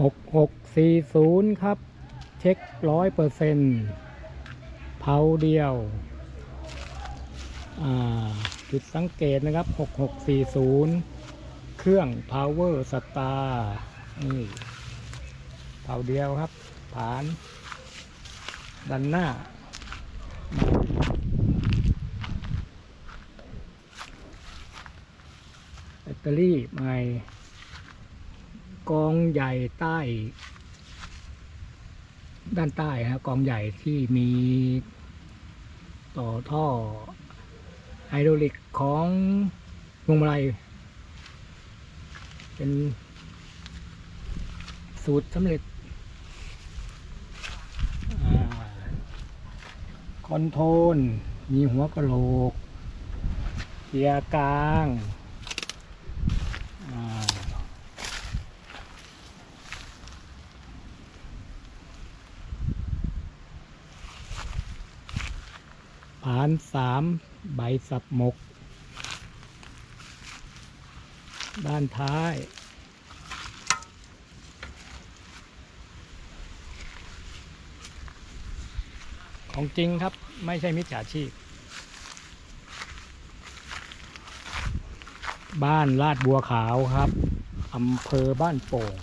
หกหกสี่ศูนย์ครับ เช็คร้อยเปอร์เซ็นต์เผาเดียว จุดสังเกตนะครับหกหกสี่ศูนย์เครื่อง power star นี่เผาเดียวครับ ฐาน ดันหน้า แบตเตอรี่ใหม่ กองใหญ่ใต้ ด้านใต้นะครับกองใหญ่ที่มีต่อท่อไฮดรอลิกของวงมาลัย เป็นสูตรสำเร็จคอนโทรลมีหัวกระโหลกเกียร์กลาง ผานสามใบสับหมก ด้านท้าย ของจริงครับไม่ใช่มิจฉาชีพ บ้านลาดบัวขาวครับอำเภอบ้านโป่ง